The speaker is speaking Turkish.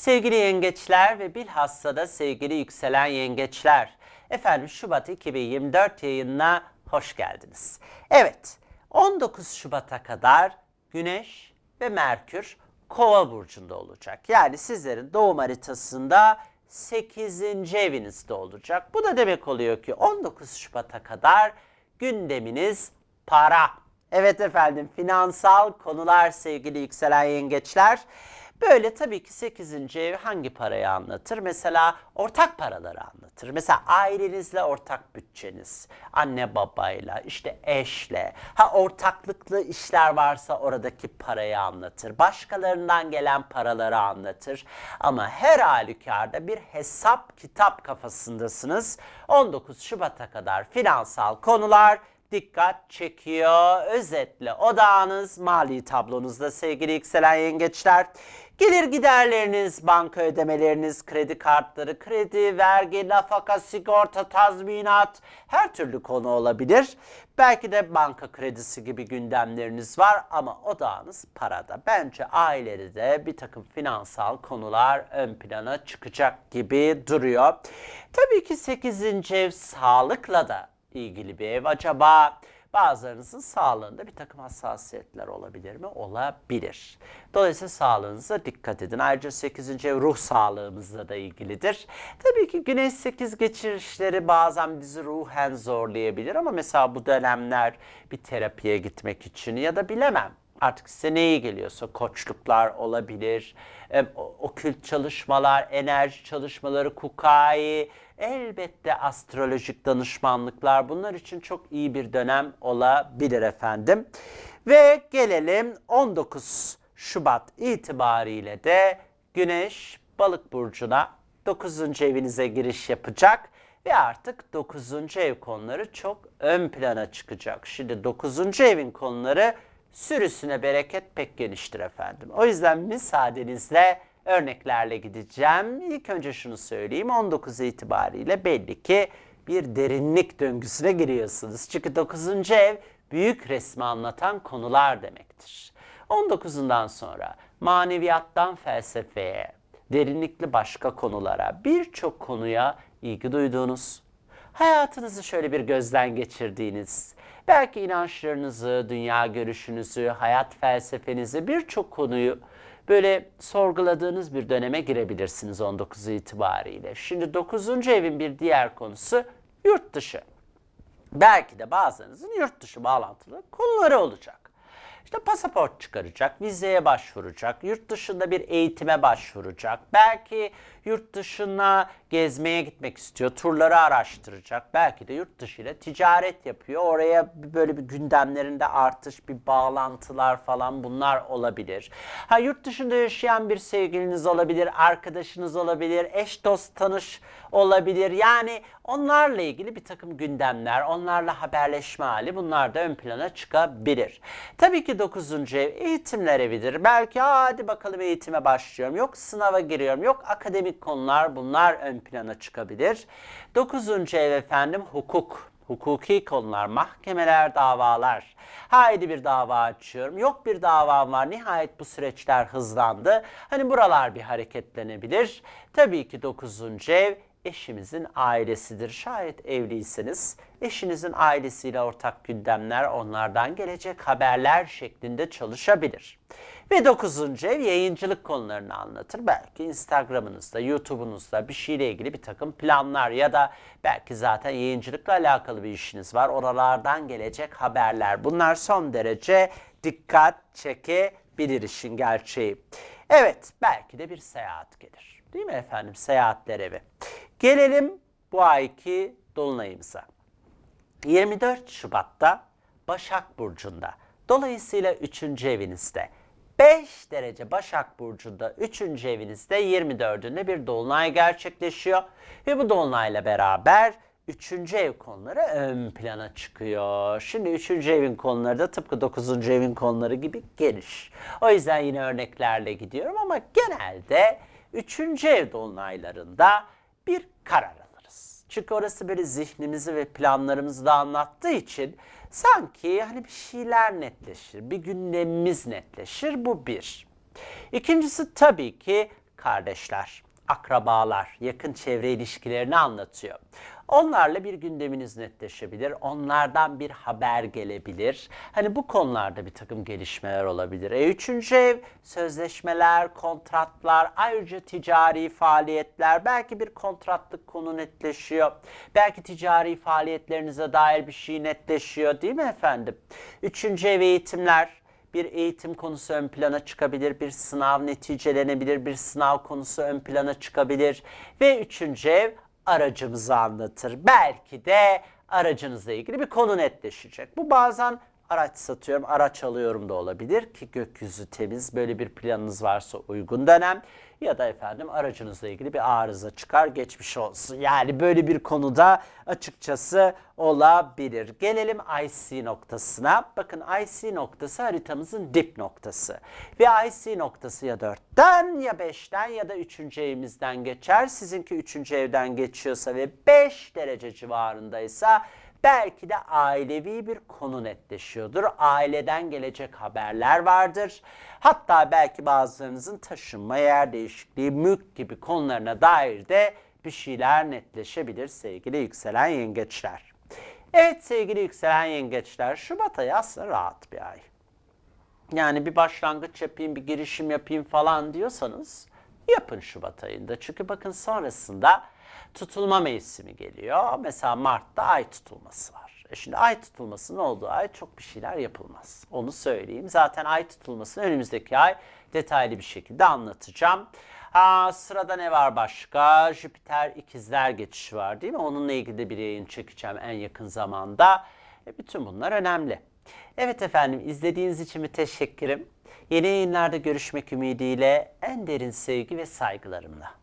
Sevgili yengeçler ve bilhassa da sevgili yükselen yengeçler. Efendim Şubat 2024 yayınına hoş geldiniz. Evet 19 Şubat'a kadar Güneş ve Merkür Kova burcunda olacak. Yani sizlerin doğum haritasında 8. evinizde olacak. Bu da demek oluyor ki 19 Şubat'a kadar gündeminiz para. Evet efendim finansal konular sevgili yükselen yengeçler. Böyle tabii ki 8. ev hangi parayı anlatır? Mesela ortak paraları anlatır. Mesela ailenizle ortak bütçeniz, anne babayla, işte eşle. Ha ortaklıklı işler varsa oradaki parayı anlatır. Başkalarından gelen paraları anlatır. Ama her halükarda bir hesap kitap kafasındasınız. 19 Şubat'a kadar finansal konular dikkat çekiyor. Özetle odağınız mali tablonuzda sevgili yükselen yengeçler. Gelir giderleriniz, banka ödemeleriniz, kredi kartları, kredi, vergi, nafaka, sigorta, tazminat her türlü konu olabilir. Belki de banka kredisi gibi gündemleriniz var ama odağınız parada. Bence ailede de bir takım finansal konular ön plana çıkacak gibi duruyor. Tabii ki 8. ev sağlıkla da ilgili bir ev acaba? Bazılarınızın sağlığında bir takım hassasiyetler olabilir mi? Olabilir. Dolayısıyla sağlığınıza dikkat edin. Ayrıca 8. ev ruh sağlığımızla da ilgilidir. Tabii ki güneş 8 geçirişleri bazen bizi ruhen zorlayabilir ama mesela bu dönemler bir terapiye gitmek için ya da bilemem artık size ne iyi geliyorsa koçluklar olabilir, o- okült çalışmalar, enerji çalışmaları, kukai, elbette astrolojik danışmanlıklar bunlar için çok iyi bir dönem olabilir efendim. Ve gelelim 19 Şubat itibariyle de Güneş Balık burcuna 9. evinize giriş yapacak ve artık 9. ev konuları çok ön plana çıkacak. Şimdi 9. evin konuları sürüsüne bereket pek geniştir efendim. O yüzden müsaadenizle örneklerle gideceğim. İlk önce şunu söyleyeyim. 19 itibariyle belli ki bir derinlik döngüsüne giriyorsunuz. Çünkü 9. ev büyük resmi anlatan konular demektir. 19'undan sonra maneviyattan felsefeye, derinlikli başka konulara, birçok konuya ilgi duyduğunuz, hayatınızı şöyle bir gözden geçirdiğiniz, belki inançlarınızı, dünya görüşünüzü, hayat felsefenizi birçok konuyu böyle sorguladığınız bir döneme girebilirsiniz 19 itibariyle. Şimdi 9. evin bir diğer konusu yurt dışı. Belki de bazılarınızın yurt dışı bağlantılı konuları olacak. İşte pasaport çıkaracak, vizeye başvuracak, yurt dışında bir eğitime başvuracak. Belki yurt dışına gezmeye gitmek istiyor, turları araştıracak. Belki de yurt dışı ile ticaret yapıyor. Oraya böyle bir gündemlerinde artış, bir bağlantılar falan bunlar olabilir. Ha yurt dışında yaşayan bir sevgiliniz olabilir, arkadaşınız olabilir, eş dost tanış olabilir. Yani onlarla ilgili bir takım gündemler, onlarla haberleşme hali bunlar da ön plana çıkabilir. Tabii ki 9. ev eğitimler evidir. Belki "Aa, hadi bakalım eğitime başlıyorum. Yok sınava giriyorum. Yok akademik konular bunlar ön plana çıkabilir. 9. ev efendim hukuk. Hukuki konular, mahkemeler, davalar. Haydi bir dava açıyorum. Yok bir davam var. Nihayet bu süreçler hızlandı. Hani buralar bir hareketlenebilir. Tabii ki 9. ev eşimizin ailesidir. Şayet evliyseniz eşinizin ailesiyle ortak gündemler, onlardan gelecek haberler şeklinde çalışabilir. Ve 9. ev yayıncılık konularını anlatır. Belki Instagram'ınızda, YouTube'unuzda bir şeyle ilgili bir takım planlar ya da belki zaten yayıncılıkla alakalı bir işiniz var. Oralardan gelecek haberler. Bunlar son derece dikkat çekebilir işin gerçeği. Evet, belki de bir seyahat gelir. Değil mi efendim? Seyahatler evi. Gelelim bu ayki dolunayımıza. 24 Şubat'ta Başak Burcu'nda. Dolayısıyla 3. evinizde. 5 derece Başak Burcu'nda 3. evinizde 24'ünde bir dolunay gerçekleşiyor. Ve bu dolunayla beraber 3. ev konuları ön plana çıkıyor. Şimdi 3. evin konuları da tıpkı 9. evin konuları gibi geniş. O yüzden yine örneklerle gidiyorum ama genelde 3. ev dolunaylarında bir karar alırız. Çünkü orası böyle zihnimizi ve planlarımızı da anlattığı için sanki hani bir şeyler netleşir, bir gündemimiz netleşir. Bu bir. İkincisi tabii ki kardeşler, akrabalar, yakın çevre ilişkilerini anlatıyor. Onlarla bir gündeminiz netleşebilir. Onlardan bir haber gelebilir. Hani bu konularda bir takım gelişmeler olabilir. E üçüncü ev sözleşmeler, kontratlar, ayrıca ticari faaliyetler. Belki bir kontratlık konu netleşiyor. Belki ticari faaliyetlerinize dair bir şey netleşiyor değil mi efendim? Üçüncü ev eğitimler, bir eğitim konusu ön plana çıkabilir, bir sınav neticelenebilir, bir sınav konusu ön plana çıkabilir ve üçüncü ev aracımızı anlatır. Belki de aracınızla ilgili bir konu netleşecek. Bu bazen araç satıyorum, araç alıyorum da olabilir ki gökyüzü temiz böyle bir planınız varsa uygun dönem ya da efendim aracınızla ilgili bir arıza çıkar geçmiş olsun. Yani böyle bir konuda açıkçası olabilir. Gelelim IC noktasına. Bakın IC noktası haritamızın dip noktası. Ve IC noktası ya 4'ten ya 5'ten ya da 3. evimizden geçer. Sizinki 3. evden geçiyorsa ve 5 derece civarındaysa belki de ailevi bir konu netleşiyordur. Aileden gelecek haberler vardır. Hatta belki bazılarınızın taşınma, yer değişikliği, mülk gibi konularına dair de bir şeyler netleşebilir sevgili yükselen yengeçler. Evet sevgili yükselen yengeçler, Şubat ayı aslında rahat bir ay. Yani bir başlangıç yapayım, bir girişim yapayım falan diyorsanız yapın Şubat ayında. Çünkü bakın sonrasında tutulma mevsimi geliyor. Mesela Mart'ta ay tutulması var. E şimdi ay tutulmasının olduğu ay çok bir şeyler yapılmaz. Onu söyleyeyim. Zaten ay tutulmasını önümüzdeki ay detaylı bir şekilde anlatacağım. Aa, sırada ne var başka? Jüpiter ikizler geçişi var değil mi? Onunla ilgili de bir yayın çekeceğim en yakın zamanda. E, bütün bunlar önemli. Evet efendim izlediğiniz için teşekkürüm. Yeni yayınlarda görüşmek ümidiyle en derin sevgi ve saygılarımla.